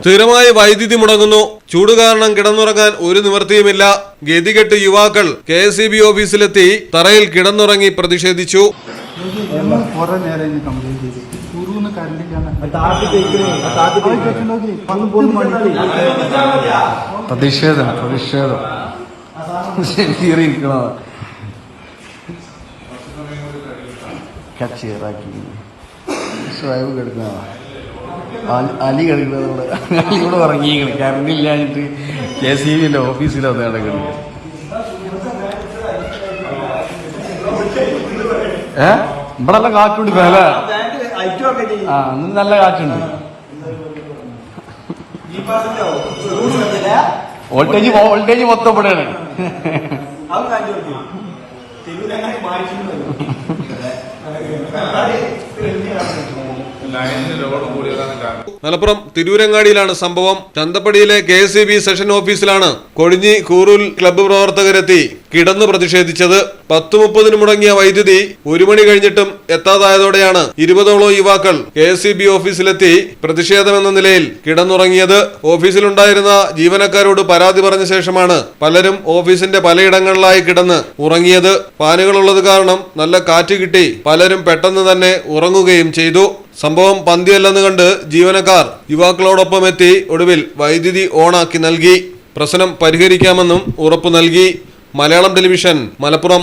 സ്ഥിരമായി വൈദ്യുതി മുടങ്ങുന്നു. ചൂട് കാരണം കിടന്നുറങ്ങാൻ ഒരു നിവൃത്തിയുമില്ല. ഗതികെട്ട് യുവാക്കൾ കെ എസ് ഓഫീസിലെത്തി തറയിൽ കിടന്നുറങ്ങി പ്രതിഷേധിച്ചു. പ്രതിഷേധം പ്രതിഷേധം. കച്ചേറാക്കി സ്വയം കിടക്കുന്നതാണ് അലി കളിക്കുന്നത് അലി ഇവിടെ കറണ്ട് ഇല്ലാഞ്ഞിട്ട് കെ സി ബിന്റെ ഓഫീസിലോ അത് ഏ? ഇവിടെ നല്ല കാറ്റുണ്ട് അല്ലേ? ആ ഇന്ന് നല്ല കാറ്റുണ്ട്. വോൾട്ടേജ് വോൾട്ടേജ് മൊത്തം ഇവിടെയാണ്. മലപ്പുറം തിരൂരങ്ങാടിയിലാണ് സംഭവം. ചന്തപ്പടിയിലെ കെ സെഷൻ ഓഫീസിലാണ് കൊഴിഞ്ഞി കൂറൂൽ ക്ലബ്ബ് പ്രവർത്തകരെത്തി. കിടന്നു പ്രതിഷേധിച്ചത് പത്തു മുപ്പതിന് മുടങ്ങിയ വൈദ്യുതി ഒരു മണി കഴിഞ്ഞിട്ടും എത്താതായതോടെയാണ് ഇരുപതോളം യുവാക്കൾ കെ ഓഫീസിലെത്തി പ്രതിഷേധമെന്ന നിലയിൽ കിടന്നുറങ്ങിയത്. ഓഫീസിലുണ്ടായിരുന്ന ജീവനക്കാരോട് പരാതി പറഞ്ഞ ശേഷമാണ് പലരും ഓഫീസിന്റെ പലയിടങ്ങളിലായി കിടന്ന് ഉറങ്ങിയത്. ഫാനുകളുള്ളത് കാരണം നല്ല കാറ്റ് കിട്ടി. പലരും പെട്ടെന്ന് തന്നെ ഉറങ്ങുകയും ചെയ്തു. സംഭവം പന്തിയല്ലെന്ന് കണ്ട് ജീവനക്കാർ യുവാക്കളോടൊപ്പം എത്തി ഒടുവിൽ വൈദ്യുതി ഓണാക്കി നൽകി. പ്രശ്നം പരിഹരിക്കാമെന്നും ഉറപ്പു നൽകി. മലയാളം ടെലിവിഷൻ മലപ്പുറം